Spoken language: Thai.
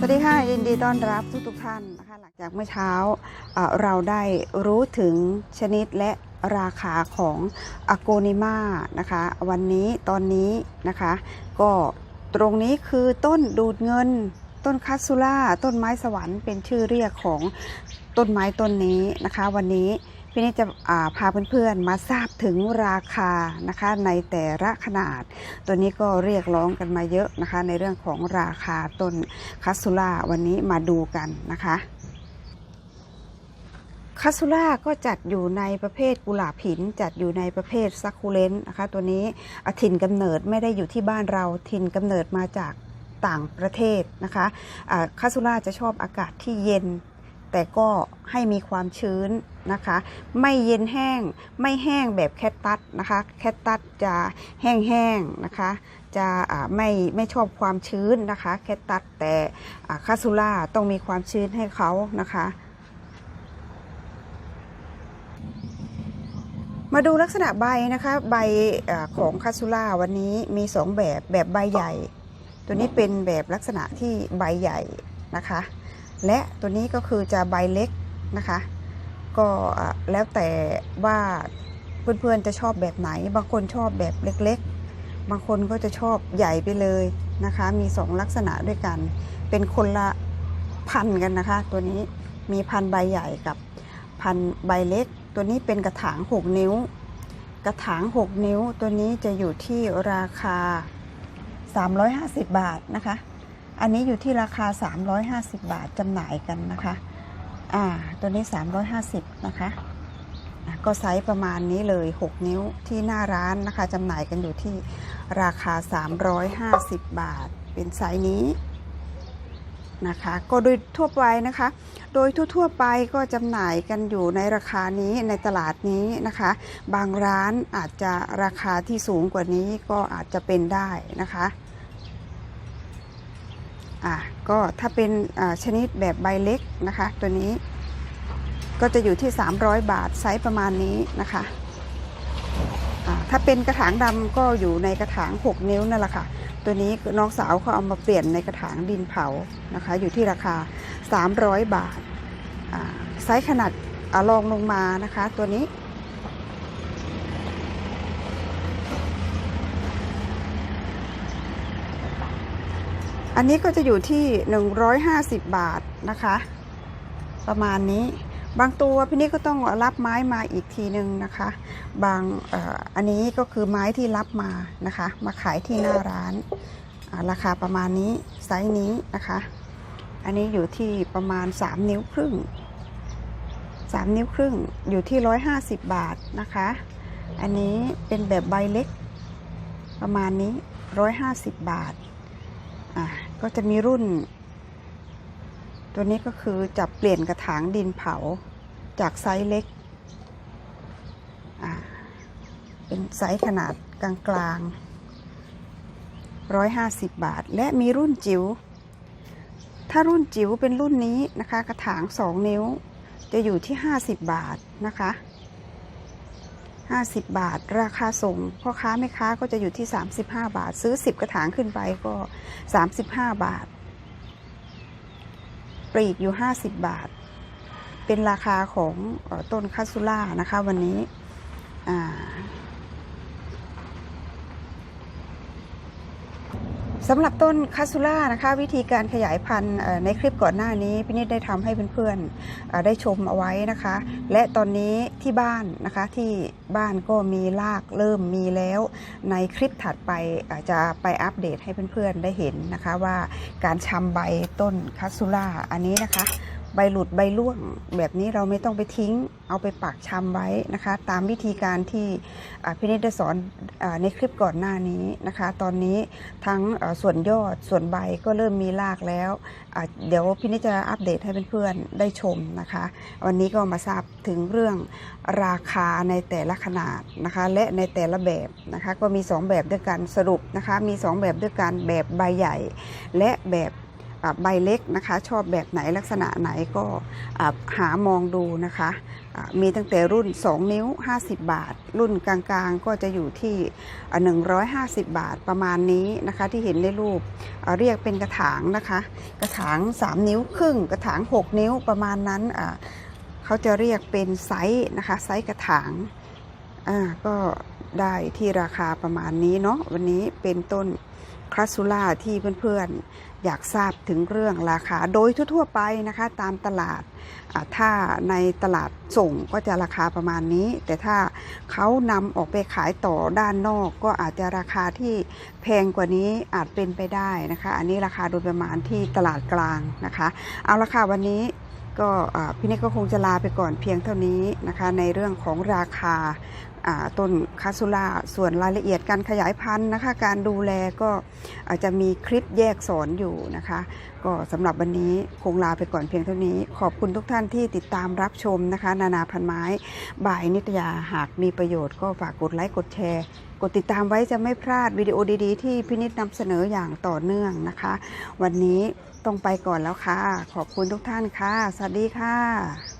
สวัสดีค่ะ ยินดีต้อนรับทุกทุกท่านนะคะหลังจากเมื่อเช้าเราได้รู้ถึงชนิดและราคาของอโกนิมานะคะวันนี้ตอนนี้นะคะก็ตรงนี้คือต้นดูดเงิน ต้นคัตซูล่า ต้นไม้สวรรค์เป็นชื่อเรียกของต้นไม้ต้นนี้นะคะ วันนี้ พี่นี่จะาพาเพื่อนๆมาทราบถึงราคานะคะในแต่ละขนาด ตัวนี้ก็เรียกร้องกันมาเยอะนะคะ ในเรื่องของราคาต้นคัตซูล่าวันนี้มาดูกันนะคะคัตซูล่าก็จัดอยู่ในประเภทกุหลาบหิน จัดอยู่ในประเภทซักคูเลนต์นะคะ ตัวนี้ถิ่นกำเนิดไม่ได้อยู่ที่บ้านเราถิ่นกำเนิดมาจากต่างประเทศนะคะอ่าคัตซูล่าจะชอบอากาศที่เย็น แต่ก็ให้มีความชื้นนะคะ ไม่เย็นแห้งไม่แห้งแบบแคตตัสนะคะ แคตตัสจะแห้งๆนะคะ จะไม่ไม่ชอบความชื้นนะคะ แคตตัสแต่คาซูล่าต้องมีความชื้นให้เขานะคะมาดูลักษณะใบนะคะใบอของคาซูล่าวันนี้มีสองแบบแบบใบใหญ่ ตัวนี้เป็นแบบลักษณะที่ใบใหญ่นะคะ และตัวนี้ก็คือจะใบเล็กนะคะ ก็แล้วแต่ว่าเพื่อนๆจะชอบแบบไหน บางคนชอบแบบเล็กๆ บางคนก็จะชอบใหญ่ไปเลยนะคะ มีสองลักษณะด้วยกัน เป็นคนละพันกันนะคะ ตัวนี้มีพันใบใหญ่กับพันใบเล็ก ตัวนี้เป็นกระถาง 6 นิ้ว กระถาง 6 นิ้วตัวนี้จะอยู่ที่ราคา 350 บาทนะคะ อันนี้อยู่ที่ราคา 350 บาทจำหน่ายกันนะคะ อ่า ตัวนี้ 350 นะคะก็ไซส์ประมาณนี้เลย 6 นิ้วที่หน้าร้านนะคะจำหน่ายกันอยู่ที่ราคา 350 บาท เป็นไซส์นี้นะคะ ก็โดยทั่วไปนะคะ โดยทั่วๆไปก็จำหน่ายกันอยู่ในราคานี้ในตลาดนี้นะคะ บางร้านอาจจะราคาที่สูงกว่านี้ก็อาจจะเป็นได้นะคะ อะก็ถ้าเป็นชนิดแบบใบเล็กนะคะ ตัวนี้ก็จะอยู่ที่ 300 บาทไซส์ประมาณนี้นะคะถ้าเป็นกระถางดำก็อยู่ในกระถาง 6 นิ้วนั่นแหละค่ะ ตัวนี้น้องสาวเขาเอามาเปลี่ยนในกระถางดินเผานะคะ อยู่ที่ราคา 300 บาทอ่าไซส์ขนาดอองลงมานะคะ ตัวนี้ อันนี้ก็จะอยู่ที่ 150 บาทนะคะ ประมาณนี้ บางตัวพี่นี่ก็ต้องรับไม้มาอีกทีหนึ่งนะคะ บางออันนี้ก็คือไม้ที่รับมานะคะ มาขายที่หน้าร้านราคาประมาณนี้ไซส์นี้นะคะ อันนี้อยู่ที่ประมาณ 3 นิ้วครึ่ง 3 นิ้วครึ่งอยู่ที่ 150 บาทนะคะ อันนี้เป็นแบบใบเล็กประมาณนี้ 150 บาทอะ ก็จะมีรุ่น ตัวนี้ก็คือจะเปลี่ยนกระถางดินเผาจากไซส์เล็ก เป็นไซส์ขนาดกลางๆร้อยห้าสิบบาท และมีรุ่นจิ๋ว ถ้ารุ่นจิ๋วเป็นรุ่นนี้นะคะ กระถางสองนิ้วจะอยู่ที่ห้าสิบบาทนะคะ 50 บาท ราคาส่งพ่อค้าแม่ค้าก็จะอยู่ที่ 35 บาท ซื้อ 10 กระถางขึ้นไปก็ 35 บาท ปลีกอยู่ 50 บาท เป็นราคาของต้นคาซูล่านะคะ วันนี้อ่า สำหรับต้นคาสูล่านะคะวิธีการขยายพันธุ์ในคลิปก่อนหน้านี้พี่นิดได้ทำให้เพื่อนๆได้ชมเอาไว้นะคะ และตอนนี้ที่บ้านนะคะที่บ้านก็มีรากเริ่มมีแล้ว ในคลิปถัดไปอาจจะไปอัปเดตให้เพื่อนๆได้เห็นนะคะว่าการชำใบต้นคาสูล่าอันนี้นะคะ ใบหลุดใบร่วง แบบนี้เราไม่ต้องไปทิ้ง เอาไปปักชำไว้นะคะ ตามวิธีการที่พี่นิดได้สอนอในคลิปก่อนหน้านี้นะคะ ตอนนี้ทั้งส่วนยอดส่วนใบก็เริ่มมีรากแล้ว เดี๋ยวพี่นิดจะอัปเดตให้เพื่อนๆได้ชมนะคะ วันนี้ก็มาทราบถึงเรื่องราคาในแต่ละขนาดนะคะ และในแต่ละแบบนะคะก็มี 2 แบบด้วยกันสรุปนะคะมี 2 แบบด้วยกันแบบใบใหญ่ และแบบ ใบเล็กนะคะ ชอบแบบไหนลักษณะไหนก็หามองดูนะคะมีตั้งแต่รุ่น 2 นิ้ว 50 บาท รุ่นกลางๆ ก็จะอยู่ที่อ่า150 บาทประมาณนี้นะคะ ที่เห็นในรูปเรียกเป็นกระถางนะคะ กระถาง 3 นิ้วครึ่ง กระถาง 6 นิ้วประมาณนั้นเขาจะเรียกเป็นไซส์นะคะ ไซส์กระถางก็ได้ที่ราคาประมาณนี้เนาะวันนี้เป็นต้น คราซูล่าที่เพื่อนๆ อยากทราบถึงเรื่องราคา โดยทั่วๆไปนะคะตามตลาด ถ้าในตลาดส่งก็จะราคาประมาณนี้ แต่ถ้าเขานำออกไปขายต่อด้านนอกก็อาจจะราคาที่แพงกว่านี้อาจเป็นไปได้นะคะ อันนี้ราคาโดยประมาณที่ตลาดกลางนะคะ เอาละค่ะวันนี้ก็พี่เนกก็คงจะลาไปก่อนเพียงเท่านี้นะคะ ในเรื่องของราคา ต้นคาซูล่าส่วนรายละเอียดการขยายพันธุ์นะคะ การดูแลก็อาจจะมีคลิปแยกสอนอยู่นะคะ ก็สำหรับวันนี้คงลาไปก่อนเพียงเท่านี้ ขอบคุณทุกท่านที่ติดตามรับชมนะคะ นานาพันไม้ บ่ายนิตยาหากมีประโยชน์ก็ฝากกดไลค์กดแชร์กดติดตามไว้จะไม่พลาดวิดีโอดีๆ ที่พินิจนำเสนออย่างต่อเนื่องนะคะ วันนี้ต้องไปก่อนแล้วค่ะ ขอบคุณทุกท่านค่ะ สวัสดีค่ะ